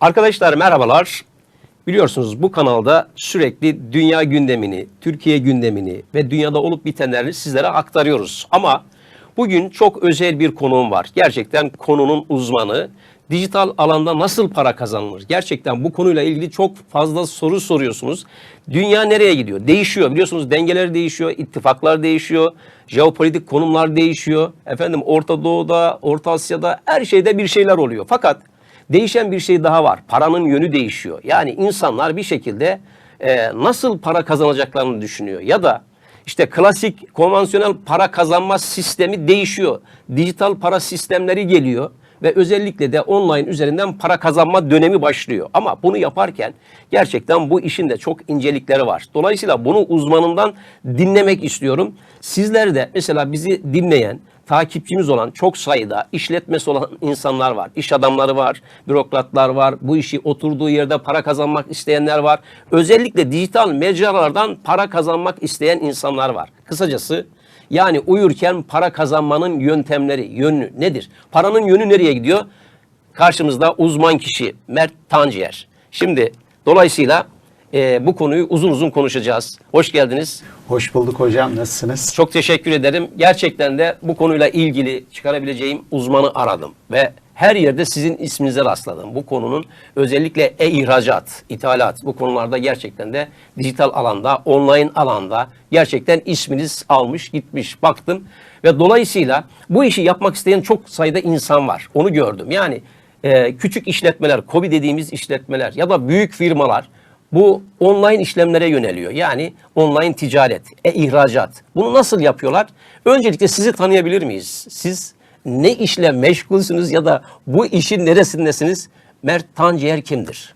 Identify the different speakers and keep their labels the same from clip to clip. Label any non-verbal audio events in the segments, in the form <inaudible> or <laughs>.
Speaker 1: Arkadaşlar merhabalar. Biliyorsunuz bu kanalda sürekli dünya gündemini, Türkiye gündemini ve dünyada olup bitenleri sizlere aktarıyoruz. Ama bugün çok özel bir konuğum var. Gerçekten konunun uzmanı. Dijital alanda nasıl para kazanılır? Gerçekten bu konuyla ilgili çok fazla soru soruyorsunuz. Dünya nereye gidiyor? Değişiyor. Biliyorsunuz dengeler değişiyor, ittifaklar değişiyor, jeopolitik konumlar değişiyor. Efendim Orta Doğu'da, Orta Asya'da her şeyde bir şeyler oluyor. Fakat Değişen bir şey daha var. Paranın yönü değişiyor. Yani insanlar bir şekilde e, nasıl para kazanacaklarını düşünüyor. Ya da işte klasik konvansiyonel para kazanma sistemi değişiyor. Dijital para sistemleri geliyor ve özellikle de online üzerinden para kazanma dönemi başlıyor. Ama bunu yaparken gerçekten bu işin de çok incelikleri var. Dolayısıyla bunu uzmanından dinlemek istiyorum. Sizler de mesela bizi dinleyen takipçimiz olan çok sayıda işletmesi olan insanlar var. İş adamları var, bürokratlar var, bu işi oturduğu yerde para kazanmak isteyenler var. Özellikle dijital mecralardan para kazanmak isteyen insanlar var. Kısacası yani uyurken para kazanmanın yöntemleri, yönü nedir? Paranın yönü nereye gidiyor? Karşımızda uzman kişi Mert Tanciyer. Şimdi dolayısıyla e, bu konuyu uzun uzun konuşacağız. Hoş geldiniz.
Speaker 2: Hoş bulduk hocam. Nasılsınız?
Speaker 1: Çok teşekkür ederim. Gerçekten de bu konuyla ilgili çıkarabileceğim uzmanı aradım ve her yerde sizin isminize rastladım. Bu konunun özellikle e-ihracat, ithalat bu konularda gerçekten de dijital alanda, online alanda gerçekten isminiz almış gitmiş baktım ve dolayısıyla bu işi yapmak isteyen çok sayıda insan var. Onu gördüm. Yani e, küçük işletmeler, kobi dediğimiz işletmeler ya da büyük firmalar bu online işlemlere yöneliyor. Yani online ticaret, e-ihracat. Bunu nasıl yapıyorlar? Öncelikle sizi tanıyabilir miyiz? Siz ne işle meşgulsünüz ya da bu işin neresindesiniz? Mert Tanciyer kimdir?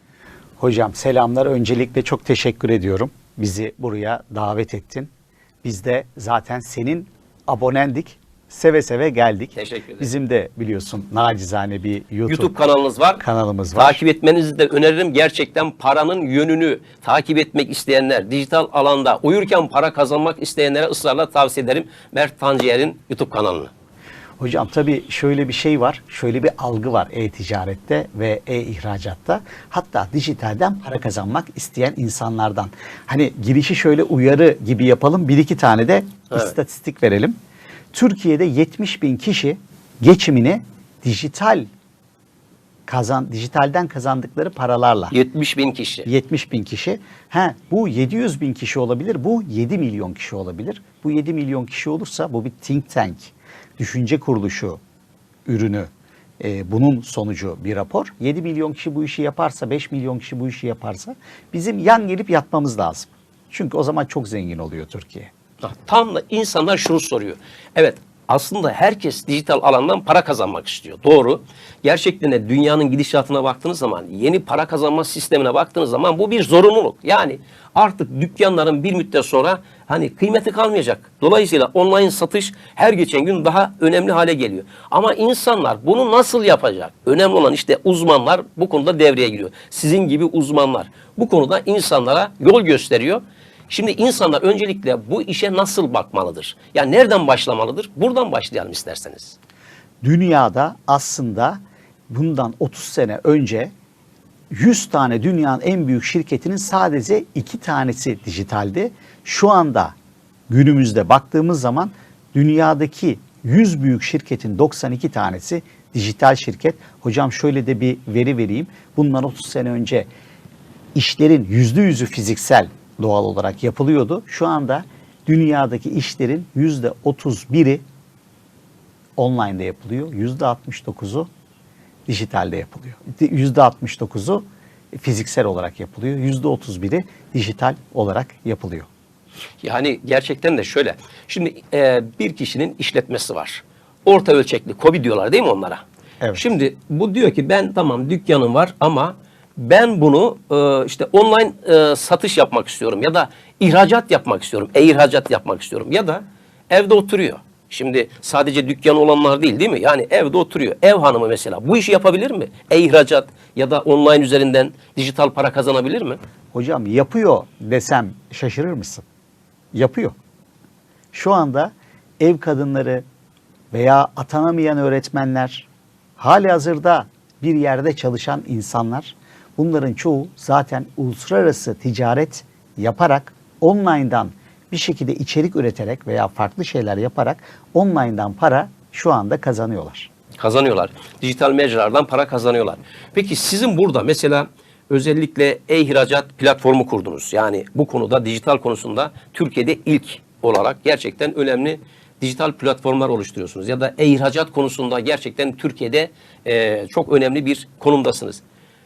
Speaker 2: Hocam selamlar. Öncelikle çok teşekkür ediyorum. Bizi buraya davet ettin. Biz de zaten senin abonendik. Seve seve geldik.
Speaker 1: Teşekkür ederim.
Speaker 2: Bizim de biliyorsun nacizane bir YouTube,
Speaker 1: YouTube kanalınız var.
Speaker 2: kanalımız var.
Speaker 1: Takip etmenizi de öneririm. Gerçekten paranın yönünü takip etmek isteyenler, dijital alanda uyurken para kazanmak isteyenlere ısrarla tavsiye ederim. Mert Tanciyer'in YouTube kanalını.
Speaker 2: Hocam tabii şöyle bir şey var. Şöyle bir algı var e-ticarette ve e-ihracatta. Hatta dijitalden para kazanmak isteyen insanlardan. Hani girişi şöyle uyarı gibi yapalım. Bir iki tane de
Speaker 1: Evet.
Speaker 2: istatistik verelim. Türkiye'de 70 bin kişi geçimini dijital kazan dijitalden kazandıkları paralarla
Speaker 1: 70 bin kişi.
Speaker 2: 70 bin kişi. Ha, bu 700 bin kişi olabilir, bu 7 milyon kişi olabilir. Bu 7 milyon kişi olursa bu bir think tank, düşünce kuruluşu ürünü. Ee, bunun sonucu bir rapor. 7 milyon kişi bu işi yaparsa, 5 milyon kişi bu işi yaparsa bizim yan gelip yatmamız lazım. Çünkü o zaman çok zengin oluyor Türkiye.
Speaker 1: Tam da insanlar şunu soruyor. Evet aslında herkes dijital alandan para kazanmak istiyor. Doğru. Gerçekten de dünyanın gidişatına baktığınız zaman, yeni para kazanma sistemine baktığınız zaman bu bir zorunluluk. Yani artık dükkanların bir müddet sonra hani kıymeti kalmayacak. Dolayısıyla online satış her geçen gün daha önemli hale geliyor. Ama insanlar bunu nasıl yapacak? Önemli olan işte uzmanlar bu konuda devreye giriyor. Sizin gibi uzmanlar bu konuda insanlara yol gösteriyor. Şimdi insanlar öncelikle bu işe nasıl bakmalıdır? Yani nereden başlamalıdır? Buradan başlayalım isterseniz.
Speaker 2: Dünyada aslında bundan 30 sene önce 100 tane dünyanın en büyük şirketinin sadece iki tanesi dijitaldi. Şu anda günümüzde baktığımız zaman dünyadaki 100 büyük şirketin 92 tanesi dijital şirket. Hocam şöyle de bir veri vereyim. Bundan 30 sene önce işlerin yüzde yüzü fiziksel doğal olarak yapılıyordu. Şu anda dünyadaki işlerin yüzde 31'i online'da yapılıyor. Yüzde 69'u dijitalde yapılıyor. Yüzde 69'u fiziksel olarak yapılıyor. Yüzde 31'i dijital olarak yapılıyor.
Speaker 1: Yani gerçekten de şöyle. Şimdi e, bir kişinin işletmesi var. Orta ölçekli kobi diyorlar değil mi onlara?
Speaker 2: Evet.
Speaker 1: Şimdi bu diyor ki ben tamam dükkanım var ama ben bunu e, işte online e, satış yapmak istiyorum ya da ihracat yapmak istiyorum. E-ihracat yapmak istiyorum ya da evde oturuyor. Şimdi sadece dükkanı olanlar değil değil mi? Yani evde oturuyor. Ev hanımı mesela bu işi yapabilir mi? E-ihracat ya da online üzerinden dijital para kazanabilir mi?
Speaker 2: Hocam yapıyor desem şaşırır mısın? Yapıyor. Şu anda ev kadınları veya atanamayan öğretmenler, hali hazırda bir yerde çalışan insanlar Bunların çoğu zaten uluslararası ticaret yaparak online'dan bir şekilde içerik üreterek veya farklı şeyler yaparak online'dan para şu anda kazanıyorlar.
Speaker 1: Kazanıyorlar. Dijital mecralardan para kazanıyorlar. Peki sizin burada mesela özellikle e-ihracat platformu kurdunuz. Yani bu konuda dijital konusunda Türkiye'de ilk olarak gerçekten önemli dijital platformlar oluşturuyorsunuz. Ya da e-ihracat konusunda gerçekten Türkiye'de e, çok önemli bir konumdasınız.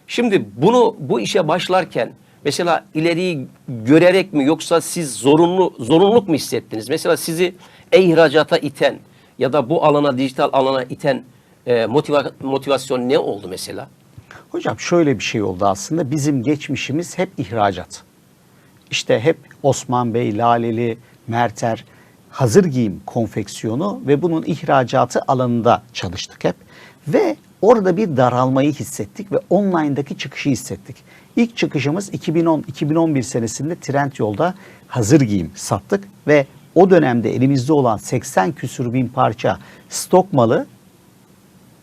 Speaker 1: Şimdi bunu bu işe başlarken mesela ileriyi görerek mi yoksa siz zorunlu zorunluluk mu hissettiniz? Mesela sizi e-ihracata iten ya da bu alana dijital alana iten e, motiva- motivasyon ne oldu mesela?
Speaker 2: Hocam şöyle bir şey oldu aslında. Bizim geçmişimiz hep ihracat. İşte hep Osman Bey, Laleli, Merter hazır giyim konfeksiyonu ve bunun ihracatı alanında çalıştık hep. Ve orada bir daralmayı hissettik ve online'daki çıkışı hissettik. İlk çıkışımız 2010-2011 senesinde Trendyol'da hazır giyim sattık ve o dönemde elimizde olan 80 küsur bin parça stok malı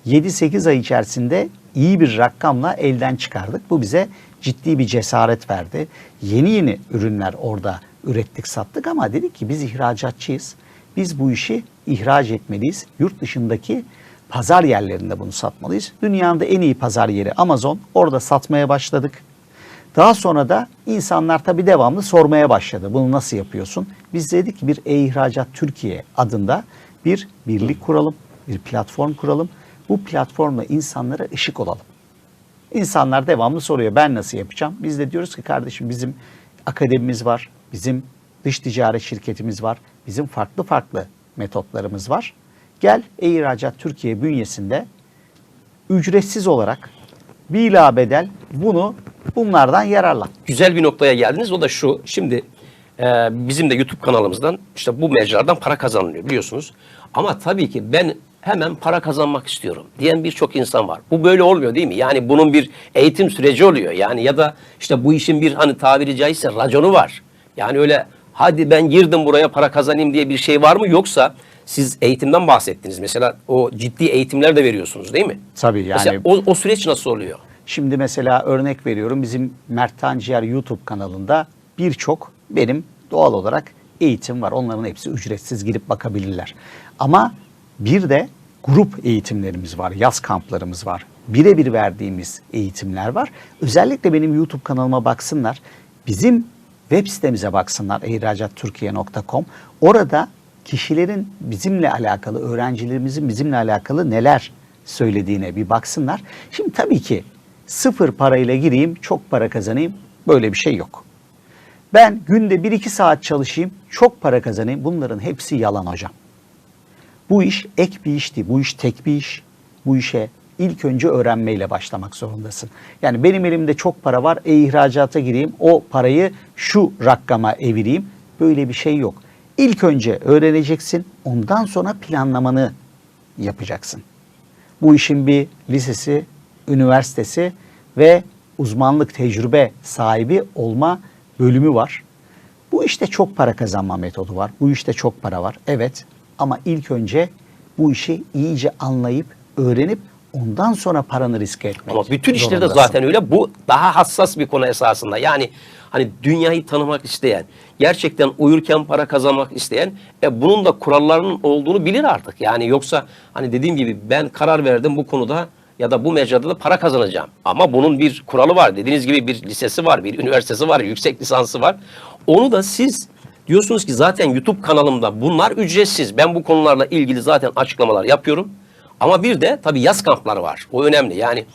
Speaker 2: 7-8 ay içerisinde iyi bir rakamla elden çıkardık. Bu bize ciddi bir cesaret verdi. Yeni yeni ürünler orada ürettik sattık ama dedik ki biz ihracatçıyız. Biz bu işi ihraç etmeliyiz. Yurt dışındaki pazar yerlerinde bunu satmalıyız. Dünyanın da en iyi pazar yeri Amazon. Orada satmaya başladık. Daha sonra da insanlar tabii devamlı sormaya başladı. Bunu nasıl yapıyorsun? Biz dedik bir e-ihracat Türkiye adında bir birlik kuralım, bir platform kuralım. Bu platformla insanlara ışık olalım. İnsanlar devamlı soruyor ben nasıl yapacağım? Biz de diyoruz ki kardeşim bizim akademimiz var, bizim dış ticaret şirketimiz var, bizim farklı farklı metotlarımız var. Gel e-ihracat Türkiye bünyesinde ücretsiz olarak bila bedel bunu bunlardan yararlan.
Speaker 1: Güzel bir noktaya geldiniz. O da şu. Şimdi e, bizim de YouTube kanalımızdan işte bu mecralardan para kazanılıyor biliyorsunuz. Ama tabii ki ben hemen para kazanmak istiyorum diyen birçok insan var. Bu böyle olmuyor değil mi? Yani bunun bir eğitim süreci oluyor. Yani ya da işte bu işin bir hani tabiri caizse raconu var. Yani öyle hadi ben girdim buraya para kazanayım diye bir şey var mı? Yoksa siz eğitimden bahsettiniz. Mesela o ciddi eğitimler de veriyorsunuz değil mi?
Speaker 2: Tabii yani
Speaker 1: Mesela o, o süreç nasıl oluyor?
Speaker 2: Şimdi mesela örnek veriyorum bizim Mert Tanciğer YouTube kanalında birçok benim doğal olarak eğitim var. Onların hepsi ücretsiz girip bakabilirler. Ama bir de grup eğitimlerimiz var, yaz kamplarımız var. Birebir verdiğimiz eğitimler var. Özellikle benim YouTube kanalıma baksınlar. Bizim web sitemize baksınlar ihracattürkiye.com. Orada kişilerin bizimle alakalı, öğrencilerimizin bizimle alakalı neler söylediğine bir baksınlar. Şimdi tabii ki sıfır parayla gireyim, çok para kazanayım böyle bir şey yok. Ben günde 1-2 saat çalışayım, çok para kazanayım. Bunların hepsi yalan hocam. Bu iş ek bir işti. Bu iş tek bir iş. Bu işe ilk önce öğrenmeyle başlamak zorundasın. Yani benim elimde çok para var. E-ihracata gireyim. O parayı şu rakama evireyim. Böyle bir şey yok. İlk önce öğreneceksin. Ondan sonra planlamanı yapacaksın. Bu işin bir lisesi, üniversitesi ve uzmanlık tecrübe sahibi olma bölümü var. Bu işte çok para kazanma metodu var. Bu işte çok para var. Evet ama ilk önce bu işi iyice anlayıp öğrenip ondan sonra paranı riske etmek.
Speaker 1: Ama bütün işlerde
Speaker 2: zorundasın.
Speaker 1: zaten öyle. Bu daha hassas bir konu esasında. Yani hani dünyayı tanımak isteyen, gerçekten uyurken para kazanmak isteyen, e, bunun da kurallarının olduğunu bilir artık. Yani yoksa hani dediğim gibi ben karar verdim bu konuda ya da bu mecrada da para kazanacağım. Ama bunun bir kuralı var. Dediğiniz gibi bir lisesi var, bir üniversitesi var, yüksek lisansı var. Onu da siz diyorsunuz ki zaten YouTube kanalımda bunlar ücretsiz. Ben bu konularla ilgili zaten açıklamalar yapıyorum. Ama bir de tabii yaz kampları var. O önemli. Yani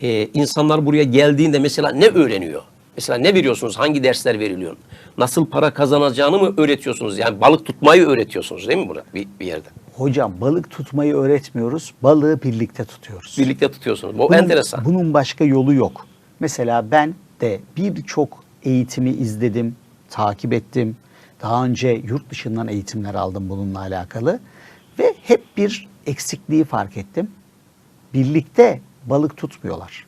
Speaker 1: e, insanlar buraya geldiğinde mesela ne öğreniyor? Mesela ne veriyorsunuz? Hangi dersler veriliyor? Nasıl para kazanacağını mı öğretiyorsunuz? Yani balık tutmayı öğretiyorsunuz değil mi burada bir, bir yerde?
Speaker 2: Hocam balık tutmayı öğretmiyoruz. Balığı birlikte tutuyoruz.
Speaker 1: Birlikte tutuyorsunuz. Bu
Speaker 2: Bunun-
Speaker 1: enteresan.
Speaker 2: Bunun başka yolu yok. Mesela ben de birçok eğitimi izledim, takip ettim. Daha önce yurt dışından eğitimler aldım bununla alakalı. Ve hep bir eksikliği fark ettim. Birlikte balık tutmuyorlar.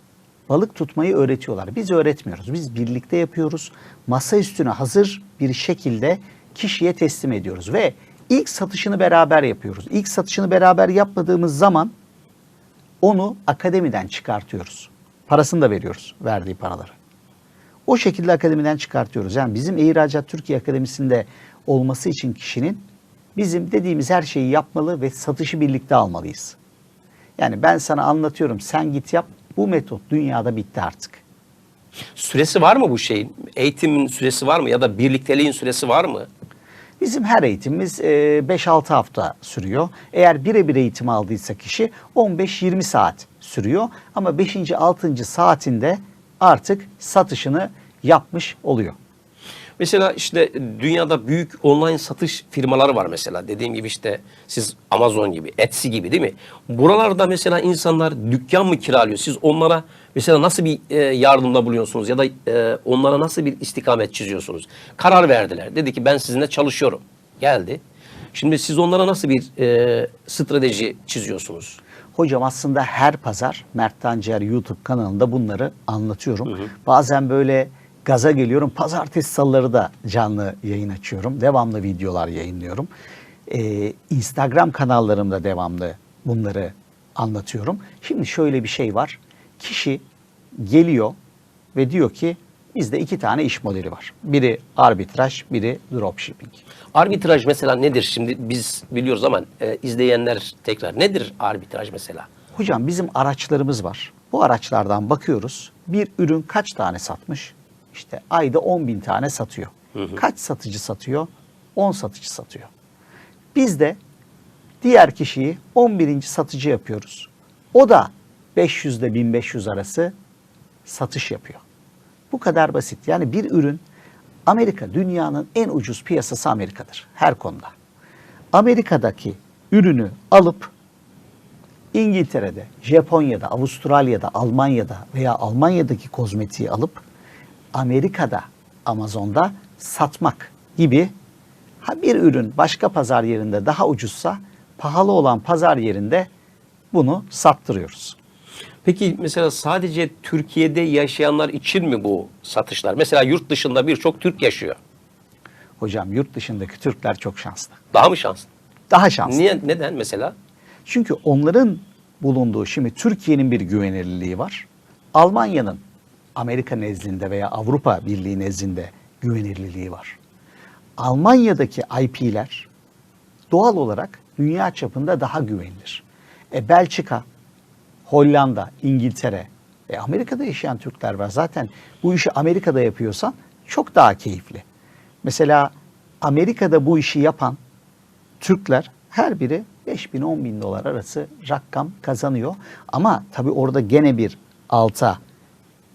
Speaker 2: Balık tutmayı öğretiyorlar. Biz öğretmiyoruz. Biz birlikte yapıyoruz. Masa üstüne hazır bir şekilde kişiye teslim ediyoruz. Ve ilk satışını beraber yapıyoruz. İlk satışını beraber yapmadığımız zaman onu akademiden çıkartıyoruz. Parasını da veriyoruz verdiği paraları. O şekilde akademiden çıkartıyoruz. Yani bizim İhracat Türkiye Akademisi'nde olması için kişinin bizim dediğimiz her şeyi yapmalı ve satışı birlikte almalıyız. Yani ben sana anlatıyorum sen git yap. Bu metot dünyada bitti artık.
Speaker 1: Süresi var mı bu şeyin? Eğitimin süresi var mı ya da birlikteliğin süresi var mı?
Speaker 2: Bizim her eğitimimiz e, 5-6 hafta sürüyor. Eğer birebir eğitim aldıysa kişi 15-20 saat sürüyor. Ama 5. 6. saatinde artık satışını yapmış oluyor.
Speaker 1: Mesela işte dünyada büyük online satış firmaları var mesela. Dediğim gibi işte siz Amazon gibi, Etsy gibi değil mi? Buralarda mesela insanlar dükkan mı kiralıyor? Siz onlara mesela nasıl bir e, yardımda bulunuyorsunuz ya da e, onlara nasıl bir istikamet çiziyorsunuz? Karar verdiler. Dedi ki ben sizinle çalışıyorum. Geldi. Şimdi siz onlara nasıl bir e, strateji çiziyorsunuz?
Speaker 2: Hocam aslında her pazar Mert Tancer YouTube kanalında bunları anlatıyorum. Bazen böyle gaza geliyorum. Pazartesi salıları da canlı yayın açıyorum. Devamlı videolar yayınlıyorum. Ee, Instagram kanallarımda devamlı bunları anlatıyorum. Şimdi şöyle bir şey var. Kişi geliyor ve diyor ki bizde iki tane iş modeli var. Biri arbitraj, biri dropshipping.
Speaker 1: Arbitraj mesela nedir? Şimdi biz biliyoruz ama e, izleyenler tekrar nedir arbitraj mesela?
Speaker 2: Hocam bizim araçlarımız var. Bu araçlardan bakıyoruz. Bir ürün kaç tane satmış? İşte ayda 10 bin tane satıyor. Kaç satıcı satıyor? 10 satıcı satıyor. Biz de diğer kişiyi 11. satıcı yapıyoruz. O da 500 ile 1500 arası satış yapıyor. Bu kadar basit. Yani bir ürün Amerika dünyanın en ucuz piyasası Amerika'dır her konuda. Amerika'daki ürünü alıp İngiltere'de, Japonya'da, Avustralya'da, Almanya'da veya Almanya'daki kozmetiği alıp Amerika'da, Amazon'da satmak gibi ha bir ürün başka pazar yerinde daha ucuzsa pahalı olan pazar yerinde bunu sattırıyoruz.
Speaker 1: Peki mesela sadece Türkiye'de yaşayanlar için mi bu satışlar? Mesela yurt dışında birçok Türk yaşıyor.
Speaker 2: Hocam yurt dışındaki Türkler çok şanslı.
Speaker 1: Daha mı şanslı?
Speaker 2: Daha şanslı.
Speaker 1: Niye? Neden mesela?
Speaker 2: Çünkü onların bulunduğu şimdi Türkiye'nin bir güvenilirliği var. Almanya'nın Amerika nezdinde veya Avrupa Birliği nezdinde güvenilirliği var. Almanya'daki IP'ler doğal olarak dünya çapında daha güvenilir. E Belçika, Hollanda, İngiltere ve Amerika'da yaşayan Türkler var. Zaten bu işi Amerika'da yapıyorsan çok daha keyifli. Mesela Amerika'da bu işi yapan Türkler her biri 5 bin 10 bin dolar arası rakam kazanıyor. Ama tabii orada gene bir alta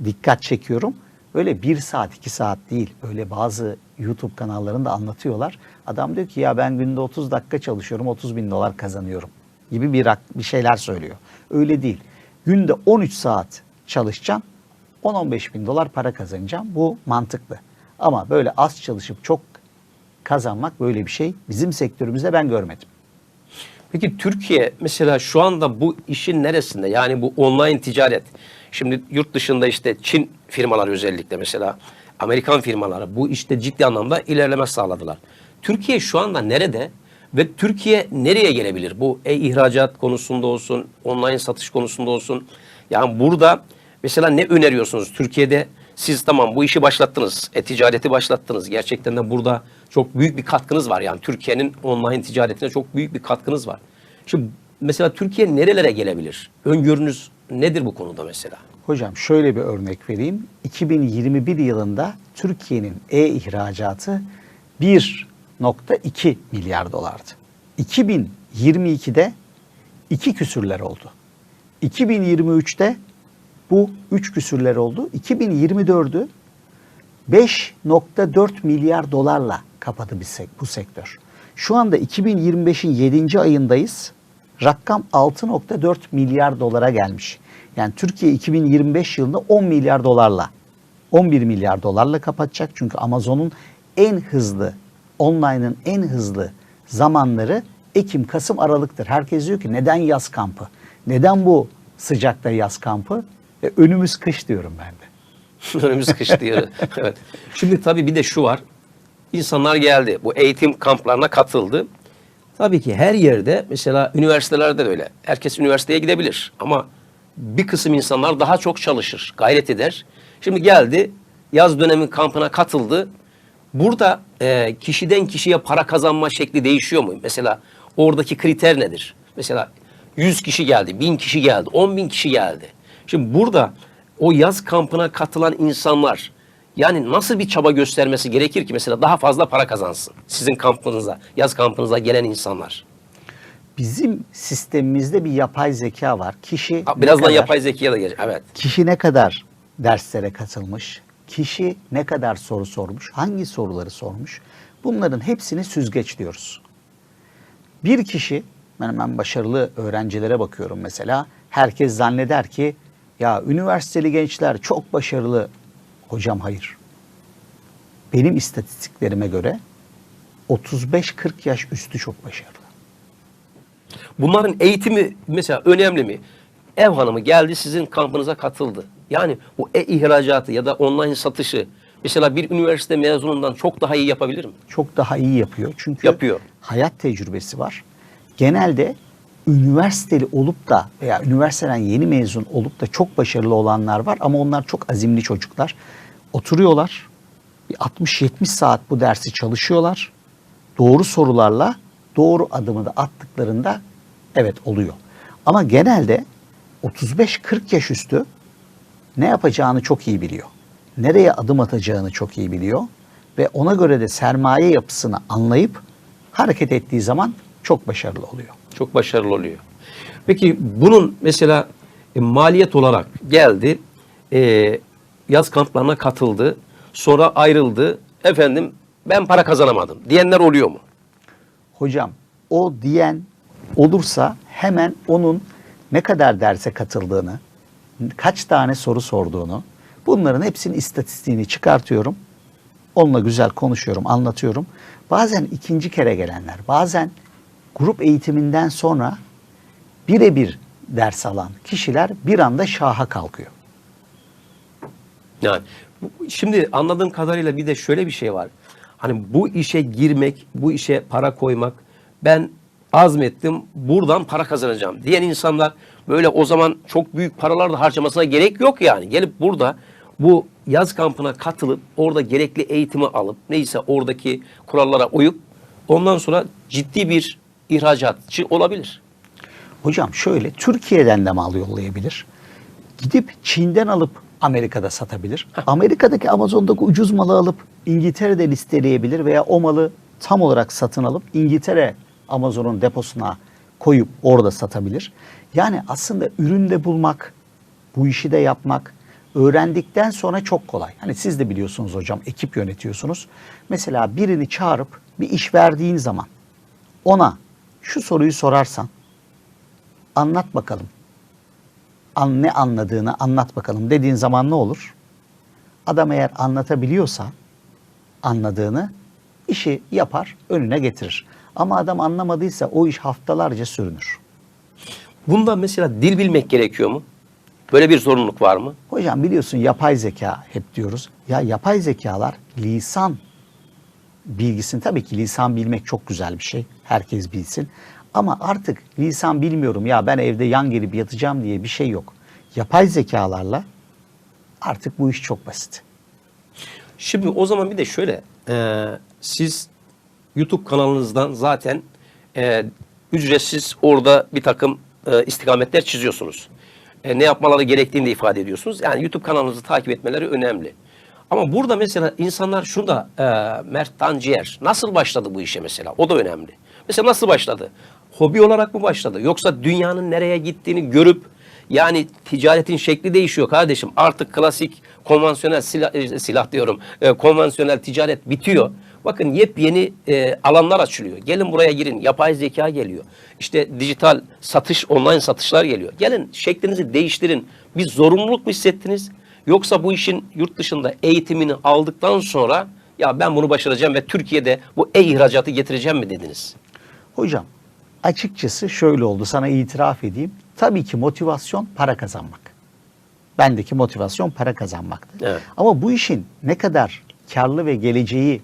Speaker 2: dikkat çekiyorum. Öyle bir saat iki saat değil. Öyle bazı YouTube kanallarında anlatıyorlar. Adam diyor ki ya ben günde 30 dakika çalışıyorum 30 bin dolar kazanıyorum gibi bir, bir şeyler söylüyor. Öyle değil. Günde 13 saat çalışacaksın 10-15 bin dolar para kazanacağım. Bu mantıklı. Ama böyle az çalışıp çok kazanmak böyle bir şey bizim sektörümüzde ben görmedim.
Speaker 1: Peki Türkiye mesela şu anda bu işin neresinde? Yani bu online ticaret. Şimdi yurt dışında işte Çin firmaları özellikle mesela Amerikan firmaları bu işte ciddi anlamda ilerleme sağladılar. Türkiye şu anda nerede ve Türkiye nereye gelebilir? Bu e-ihracat konusunda olsun, online satış konusunda olsun. Yani burada mesela ne öneriyorsunuz? Türkiye'de siz tamam bu işi başlattınız, e-ticareti başlattınız. Gerçekten de burada çok büyük bir katkınız var. Yani Türkiye'nin online ticaretine çok büyük bir katkınız var. Şimdi mesela Türkiye nerelere gelebilir? Öngörünüz nedir bu konuda mesela?
Speaker 2: Hocam şöyle bir örnek vereyim. 2021 yılında Türkiye'nin e-ihracatı 1.2 milyar dolardı. 2022'de 2 küsürler oldu. 2023'te bu 3 küsürler oldu. 2024'ü 5.4 milyar dolarla kapadı bu sektör. Şu anda 2025'in 7. ayındayız. Rakam 6.4 milyar dolara gelmiş. Yani Türkiye 2025 yılında 10 milyar dolarla 11 milyar dolarla kapatacak. Çünkü Amazon'un en hızlı, online'ın en hızlı zamanları Ekim, Kasım, Aralık'tır. Herkes diyor ki neden yaz kampı? Neden bu sıcakta yaz kampı? E, önümüz kış diyorum ben de. <laughs>
Speaker 1: Önümüz kış diyor. <laughs> evet. Şimdi tabii bir de şu var. İnsanlar geldi. Bu eğitim kamplarına katıldı. Tabii ki her yerde mesela üniversitelerde de öyle. Herkes üniversiteye gidebilir. Ama bir kısım insanlar daha çok çalışır, gayret eder. Şimdi geldi, yaz dönemi kampına katıldı. Burada e, kişiden kişiye para kazanma şekli değişiyor mu? Mesela oradaki kriter nedir? Mesela 100 kişi geldi, 1000 kişi geldi, 10 bin kişi geldi. Şimdi burada o yaz kampına katılan insanlar yani nasıl bir çaba göstermesi gerekir ki mesela daha fazla para kazansın sizin kampınıza, yaz kampınıza gelen insanlar?
Speaker 2: Bizim sistemimizde bir yapay zeka var. Kişi
Speaker 1: Ha, Birazdan
Speaker 2: kadar-
Speaker 1: yapay zekaya da gelecek. Evet.
Speaker 2: Kişi ne kadar derslere katılmış, kişi ne kadar soru sormuş, hangi soruları sormuş, bunların hepsini süzgeç diyoruz. Bir kişi, ben, ben başarılı öğrencilere bakıyorum mesela, herkes zanneder ki ya üniversiteli gençler çok başarılı. Hocam hayır. Benim istatistiklerime göre 35-40 yaş üstü çok başarılı.
Speaker 1: Bunların eğitimi mesela önemli mi? Ev hanımı geldi sizin kampınıza katıldı. Yani bu e-ihracatı ya da online satışı mesela bir üniversite mezunundan çok daha iyi yapabilir mi?
Speaker 2: çok daha iyi yapıyor. Çünkü
Speaker 1: Yapıyor.
Speaker 2: hayat tecrübesi var. Genelde üniversiteli olup da veya üniversiteden yeni mezun olup da çok başarılı olanlar var ama onlar çok azimli çocuklar. Oturuyorlar. bir 60-70 saat bu dersi çalışıyorlar. Doğru sorularla doğru adımı da attıklarında evet oluyor. Ama genelde 35-40 yaş üstü ne yapacağını çok iyi biliyor. Nereye adım atacağını çok iyi biliyor ve ona göre de sermaye yapısını anlayıp hareket ettiği zaman çok başarılı oluyor.
Speaker 1: Çok başarılı oluyor. Peki bunun mesela e, maliyet olarak geldi, e, yaz kamplarına katıldı, sonra ayrıldı. Efendim ben para kazanamadım diyenler oluyor mu?
Speaker 2: Hocam o diyen olursa hemen onun ne kadar derse katıldığını, kaç tane soru sorduğunu, bunların hepsinin istatistiğini çıkartıyorum. Onunla güzel konuşuyorum, anlatıyorum. Bazen ikinci kere gelenler, bazen grup eğitiminden sonra birebir ders alan kişiler bir anda şaha kalkıyor.
Speaker 1: Yani şimdi anladığım kadarıyla bir de şöyle bir şey var. Hani bu işe girmek, bu işe para koymak, ben azmettim, buradan para kazanacağım diyen insanlar böyle o zaman çok büyük paralar da harcamasına gerek yok yani. Gelip burada bu yaz kampına katılıp orada gerekli eğitimi alıp neyse oradaki kurallara uyup ondan sonra ciddi bir ihracatçı olabilir.
Speaker 2: Hocam şöyle Türkiye'den de mal yollayabilir. Gidip Çin'den alıp Amerika'da satabilir. Amerika'daki Amazon'daki ucuz malı alıp İngiltere'de listeleyebilir veya o malı tam olarak satın alıp İngiltere Amazon'un deposuna koyup orada satabilir. Yani aslında üründe bulmak, bu işi de yapmak öğrendikten sonra çok kolay. Hani siz de biliyorsunuz hocam ekip yönetiyorsunuz. Mesela birini çağırıp bir iş verdiğin zaman ona şu soruyu sorarsan anlat bakalım. An, ne anladığını anlat bakalım dediğin zaman ne olur? Adam eğer anlatabiliyorsa anladığını işi yapar, önüne getirir. Ama adam anlamadıysa o iş haftalarca sürünür.
Speaker 1: Bunda mesela dil bilmek gerekiyor mu? Böyle bir zorunluluk var mı?
Speaker 2: Hocam biliyorsun yapay zeka hep diyoruz. Ya yapay zekalar lisan bilgisini tabii ki lisan bilmek çok güzel bir şey. Herkes bilsin. Ama artık lisan bilmiyorum ya ben evde yan gelip yatacağım diye bir şey yok. Yapay zekalarla artık bu iş çok basit.
Speaker 1: Şimdi o zaman bir de şöyle, e, siz YouTube kanalınızdan zaten e, ücretsiz orada bir takım e, istikametler çiziyorsunuz. E, ne yapmaları gerektiğini de ifade ediyorsunuz. Yani YouTube kanalınızı takip etmeleri önemli. Ama burada mesela insanlar şurada e, Mert Tanciğer nasıl başladı bu işe mesela? O da önemli. Mesela nasıl başladı? Hobi olarak mı başladı? Yoksa dünyanın nereye gittiğini görüp yani ticaretin şekli değişiyor kardeşim. Artık klasik konvansiyonel silah, e, silah diyorum. e, konvansiyonel ticaret bitiyor. Bakın yepyeni e, alanlar açılıyor. Gelin buraya girin. Yapay zeka geliyor. İşte dijital satış, online satışlar geliyor. Gelin şeklinizi değiştirin. Bir zorunluluk mu hissettiniz? Yoksa bu işin yurt dışında eğitimini aldıktan sonra ya ben bunu başaracağım ve Türkiye'de bu e-ihracatı getireceğim mi dediniz?
Speaker 2: Hocam açıkçası şöyle oldu sana itiraf edeyim. Tabii ki motivasyon para kazanmak. Bendeki motivasyon para kazanmaktı.
Speaker 1: Evet.
Speaker 2: Ama bu işin ne kadar karlı ve geleceği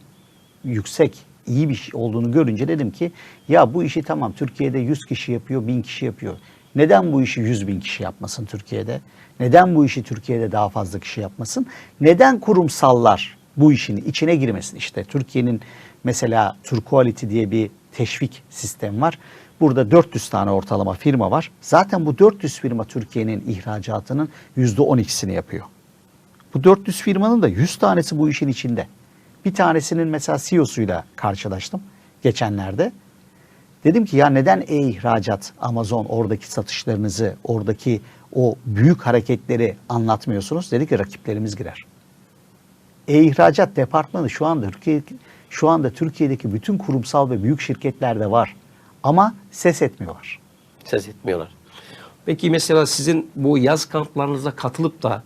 Speaker 2: yüksek, iyi bir şey olduğunu görünce dedim ki ya bu işi tamam Türkiye'de 100 kişi yapıyor, 1000 kişi yapıyor. Neden bu işi 100 bin kişi yapmasın Türkiye'de? Neden bu işi Türkiye'de daha fazla kişi yapmasın? Neden kurumsallar bu işin içine girmesin? İşte Türkiye'nin mesela Turquality diye bir teşvik sistemi var. Burada 400 tane ortalama firma var. Zaten bu 400 firma Türkiye'nin ihracatının %12'sini yapıyor. Bu 400 firmanın da 100 tanesi bu işin içinde. Bir tanesinin mesela CEO'suyla karşılaştım geçenlerde. Dedim ki ya neden e-ihracat, Amazon oradaki satışlarınızı, oradaki o büyük hareketleri anlatmıyorsunuz? Dedi ki rakiplerimiz girer. E-ihracat departmanı şu anda Türkiye şu anda Türkiye'deki bütün kurumsal ve büyük şirketlerde var. Ama ses etmiyorlar.
Speaker 1: Ses etmiyorlar. Peki mesela sizin bu yaz kamplarınıza katılıp da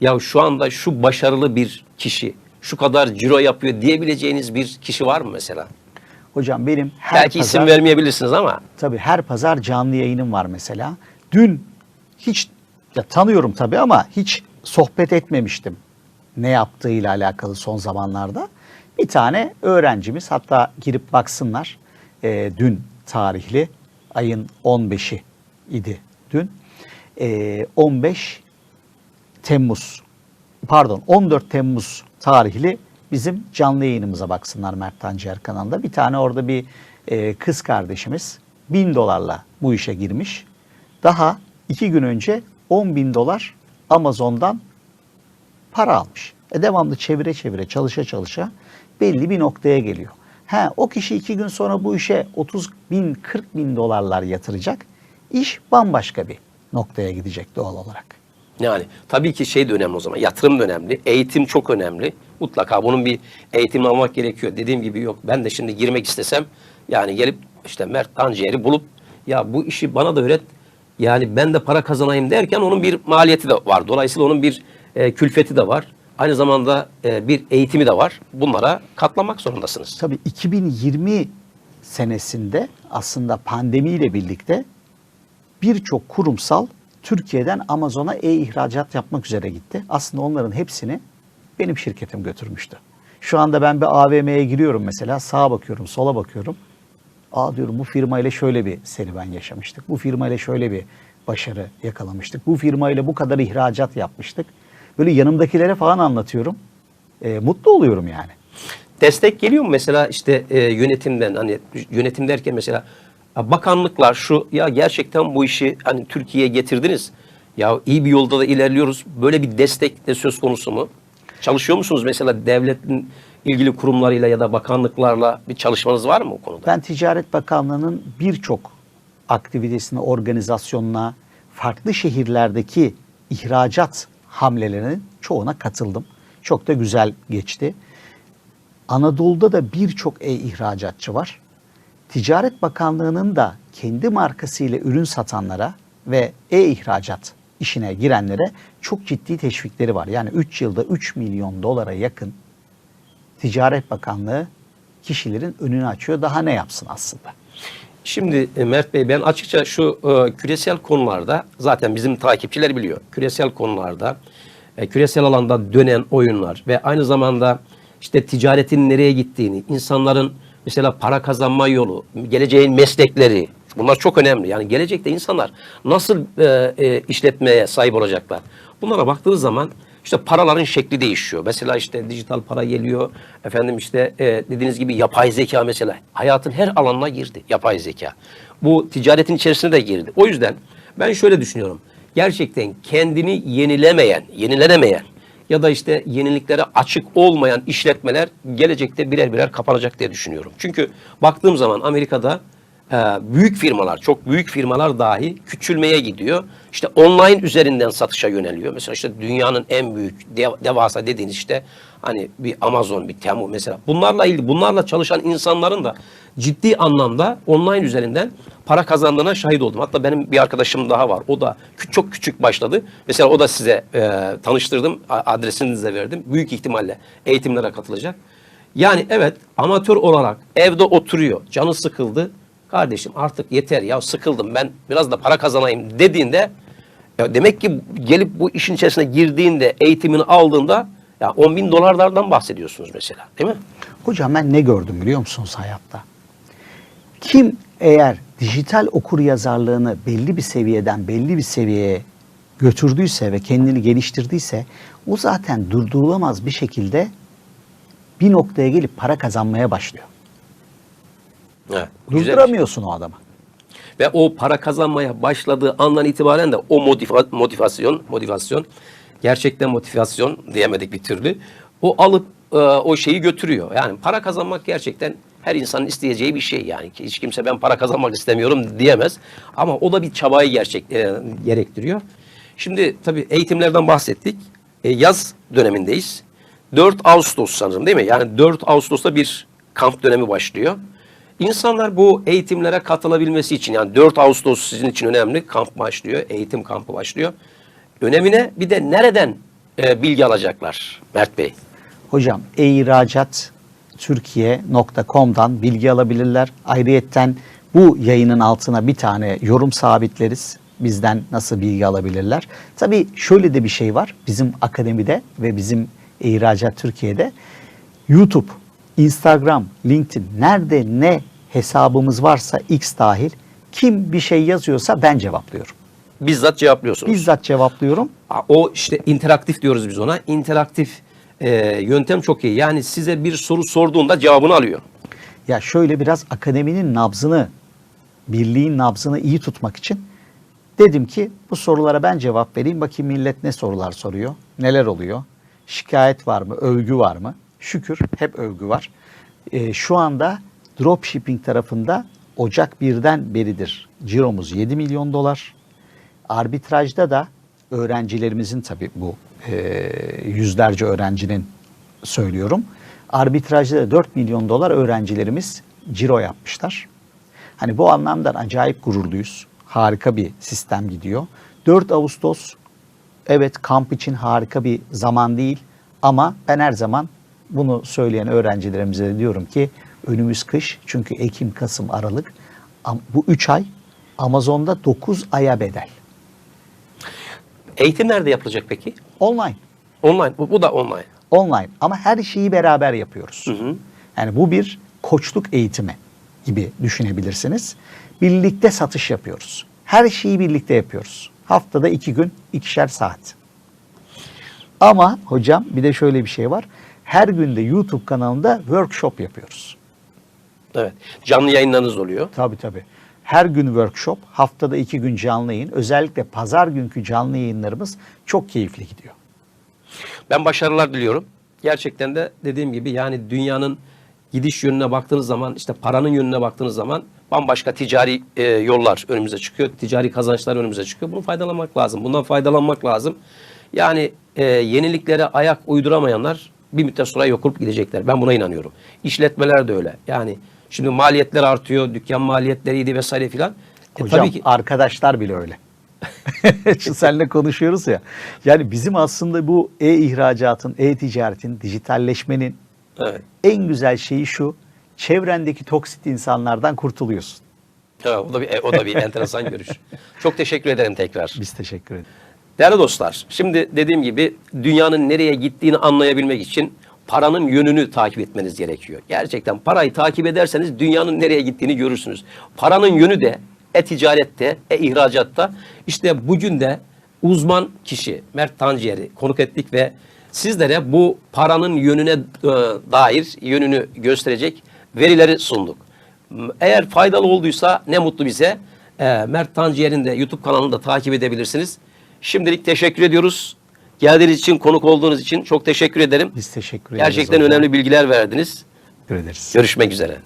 Speaker 1: ya şu anda şu başarılı bir kişi şu kadar ciro yapıyor diyebileceğiniz bir kişi var mı mesela?
Speaker 2: Hocam benim her
Speaker 1: Belki isim
Speaker 2: pazar-
Speaker 1: vermeyebilirsiniz ama
Speaker 2: Tabii her pazar canlı yayınım var mesela. Dün hiç ya tanıyorum tabii ama hiç sohbet etmemiştim ne yaptığıyla alakalı son zamanlarda. Bir tane öğrencimiz hatta girip baksınlar Ee, dün tarihli ayın 15'i idi dün. Ee, 15 Temmuz pardon 14 Temmuz tarihli bizim canlı yayınımıza baksınlar Mert Tancer kanalında. Bir tane orada bir e, kız kardeşimiz bin dolarla bu işe girmiş. Daha iki gün önce 10 bin dolar Amazon'dan para almış. E devamlı çevire çevire çalışa çalışa belli bir noktaya geliyor. Ha, o kişi iki gün sonra bu işe 30 bin 40 bin dolarlar yatıracak. İş bambaşka bir noktaya gidecek doğal olarak.
Speaker 1: yani tabii ki şey de önemli o zaman yatırım da önemli, eğitim çok önemli. Mutlaka bunun bir eğitim almak gerekiyor. Dediğim gibi yok ben de şimdi girmek istesem yani gelip işte Mert Tanciyer'i bulup ya bu işi bana da öğret yani ben de para kazanayım derken onun bir maliyeti de var. Dolayısıyla onun bir e, külfeti de var. Aynı zamanda e, bir eğitimi de var. Bunlara katlanmak zorundasınız.
Speaker 2: Tabii 2020 senesinde aslında pandemiyle birlikte birçok kurumsal Türkiye'den Amazon'a e-ihracat yapmak üzere gitti. Aslında onların hepsini benim şirketim götürmüştü. Şu anda ben bir AVM'ye giriyorum mesela sağa bakıyorum sola bakıyorum. Aa diyorum bu firmayla şöyle bir serüven yaşamıştık. Bu firmayla şöyle bir başarı yakalamıştık. Bu firmayla bu kadar ihracat yapmıştık. Böyle yanımdakilere falan anlatıyorum. E, mutlu oluyorum yani.
Speaker 1: Destek geliyor mu mesela işte e, yönetimden hani yönetim derken mesela bakanlıklar şu ya gerçekten bu işi hani Türkiye'ye getirdiniz. Ya iyi bir yolda da ilerliyoruz. Böyle bir destek de söz konusu mu? Çalışıyor musunuz mesela devletin ilgili kurumlarıyla ya da bakanlıklarla bir çalışmanız var mı o konuda?
Speaker 2: Ben Ticaret Bakanlığı'nın birçok aktivitesine, organizasyonuna, farklı şehirlerdeki ihracat hamlelerinin çoğuna katıldım. Çok da güzel geçti. Anadolu'da da birçok e-ihracatçı var. Ticaret Bakanlığı'nın da kendi markasıyla ürün satanlara ve e-ihracat işine girenlere çok ciddi teşvikleri var. Yani 3 yılda 3 milyon dolara yakın Ticaret Bakanlığı kişilerin önünü açıyor. Daha ne yapsın aslında?
Speaker 1: Şimdi e, Mert Bey ben açıkça şu e, küresel konularda zaten bizim takipçiler biliyor. Küresel konularda e, küresel alanda dönen oyunlar ve aynı zamanda işte ticaretin nereye gittiğini, insanların mesela para kazanma yolu, geleceğin meslekleri bunlar çok önemli. Yani gelecekte insanlar nasıl e, e, işletmeye sahip olacaklar? Bunlara baktığınız zaman işte paraların şekli değişiyor. Mesela işte dijital para geliyor. Efendim işte e, dediğiniz gibi yapay zeka mesela hayatın her alanına girdi yapay zeka. Bu ticaretin içerisine de girdi. O yüzden ben şöyle düşünüyorum. Gerçekten kendini yenilemeyen, yenilenemeyen ya da işte yeniliklere açık olmayan işletmeler gelecekte birer birer kapanacak diye düşünüyorum. Çünkü baktığım zaman Amerika'da büyük firmalar, çok büyük firmalar dahi küçülmeye gidiyor. İşte online üzerinden satışa yöneliyor. Mesela işte dünyanın en büyük dev- devasa dediğiniz işte hani bir Amazon, bir Temu mesela. Bunlarla ilgili, bunlarla çalışan insanların da ciddi anlamda online üzerinden para kazandığına şahit oldum. Hatta benim bir arkadaşım daha var. O da çok küçük başladı. Mesela o da size e, tanıştırdım. A- Adresini de verdim. Büyük ihtimalle eğitimlere katılacak. Yani evet amatör olarak evde oturuyor. Canı sıkıldı. Kardeşim artık yeter ya sıkıldım ben biraz da para kazanayım dediğinde ya demek ki gelip bu işin içerisine girdiğinde eğitimini aldığında ya 10 bin dolarlardan bahsediyorsunuz mesela değil mi?
Speaker 2: Hocam ben ne gördüm biliyor musunuz hayatta? Kim eğer dijital okur yazarlığını belli bir seviyeden belli bir seviyeye götürdüyse ve kendini geliştirdiyse o zaten durdurulamaz bir şekilde bir noktaya gelip para kazanmaya başlıyor.
Speaker 1: Evet.
Speaker 2: Durduramıyorsun o adamı.
Speaker 1: Ve o para kazanmaya başladığı andan itibaren de o motiva- motivasyon, motivasyon, gerçekten motivasyon diyemedik bir türlü. O alıp e, o şeyi götürüyor. Yani para kazanmak gerçekten her insanın isteyeceği bir şey yani. Hiç kimse ben para kazanmak istemiyorum diyemez. Ama o da bir çabayı gerçek e, gerektiriyor. Şimdi tabii eğitimlerden bahsettik. E, yaz dönemindeyiz. 4 Ağustos sanırım değil mi? Yani 4 Ağustos'ta bir kamp dönemi başlıyor. İnsanlar bu eğitimlere katılabilmesi için yani 4 Ağustos sizin için önemli. Kamp başlıyor, eğitim kampı başlıyor. Önemine bir de nereden e, bilgi alacaklar Mert Bey?
Speaker 2: Hocam e-ihracat bilgi alabilirler. Ayrıyetten bu yayının altına bir tane yorum sabitleriz. Bizden nasıl bilgi alabilirler? Tabii şöyle de bir şey var. Bizim akademide ve bizim ihracat Türkiye'de YouTube, Instagram, LinkedIn nerede ne hesabımız varsa X dahil kim bir şey yazıyorsa ben cevaplıyorum.
Speaker 1: Bizzat cevaplıyorsunuz.
Speaker 2: Bizzat cevaplıyorum.
Speaker 1: O işte interaktif diyoruz biz ona. İnteraktif e, yöntem çok iyi. Yani size bir soru sorduğunda cevabını alıyor.
Speaker 2: Ya şöyle biraz akademinin nabzını, birliğin nabzını iyi tutmak için dedim ki bu sorulara ben cevap vereyim. Bakayım millet ne sorular soruyor, neler oluyor, şikayet var mı, övgü var mı? Şükür hep övgü var. Ee, şu anda dropshipping tarafında Ocak 1'den beridir ciromuz 7 milyon dolar. Arbitrajda da öğrencilerimizin tabii bu e, yüzlerce öğrencinin söylüyorum. Arbitrajda da 4 milyon dolar öğrencilerimiz ciro yapmışlar. Hani bu anlamda acayip gururluyuz. Harika bir sistem gidiyor. 4 Ağustos evet kamp için harika bir zaman değil ama ben her zaman bunu söyleyen öğrencilerimize diyorum ki önümüz kış çünkü Ekim, Kasım, Aralık bu 3 ay Amazon'da 9 aya bedel.
Speaker 1: Eğitim nerede yapılacak peki?
Speaker 2: Online.
Speaker 1: Online. Bu, bu da online.
Speaker 2: Online ama her şeyi beraber yapıyoruz. Yani bu bir koçluk eğitimi gibi düşünebilirsiniz. Birlikte satış yapıyoruz. Her şeyi birlikte yapıyoruz. Haftada iki gün, ikişer saat. Ama hocam bir de şöyle bir şey var. Her günde YouTube kanalında workshop yapıyoruz.
Speaker 1: Evet. Canlı yayınlarınız oluyor.
Speaker 2: Tabii tabii. Her gün workshop, haftada iki gün canlı yayın. Özellikle pazar günkü canlı yayınlarımız çok keyifli gidiyor.
Speaker 1: Ben başarılar diliyorum. Gerçekten de dediğim gibi yani dünyanın gidiş yönüne baktığınız zaman işte paranın yönüne baktığınız zaman bambaşka ticari e, yollar önümüze çıkıyor. Ticari kazançlar önümüze çıkıyor. Bunu faydalanmak lazım. Bundan faydalanmak lazım. Yani e, yeniliklere ayak uyduramayanlar bir müddet sonra yok olup gidecekler. Ben buna inanıyorum. İşletmeler de öyle. Yani şimdi maliyetler artıyor. Dükkan maliyetleriydi vesaire filan. E,
Speaker 2: Hocam
Speaker 1: tabii ki
Speaker 2: arkadaşlar bile öyle. <laughs> Şu seninle konuşuyoruz ya. Yani bizim aslında bu e-ihracatın, e-ticaretin, dijitalleşmenin
Speaker 1: evet.
Speaker 2: en güzel şeyi şu. Çevrendeki toksit insanlardan kurtuluyorsun.
Speaker 1: Evet, o da bir, o da bir <laughs> enteresan görüş. Çok teşekkür ederim tekrar.
Speaker 2: Biz teşekkür ederiz.
Speaker 1: Değerli dostlar, şimdi dediğim gibi dünyanın nereye gittiğini anlayabilmek için paranın yönünü takip etmeniz gerekiyor. Gerçekten parayı takip ederseniz dünyanın nereye gittiğini görürsünüz. Paranın yönü de e-ticarette, e-ihracatta işte bugün de uzman kişi Mert Tanciyer'i konuk ettik ve sizlere bu paranın yönüne e, dair yönünü gösterecek verileri sunduk. Eğer faydalı olduysa ne mutlu bize. E, Mert Tanciyer'in de YouTube kanalını da takip edebilirsiniz. Şimdilik teşekkür ediyoruz. Geldiğiniz için, konuk olduğunuz için çok teşekkür ederim.
Speaker 2: Biz teşekkür ederiz.
Speaker 1: Gerçekten önemli bilgiler verdiniz.
Speaker 2: Teşekkür ederiz.
Speaker 1: Görüşmek üzere.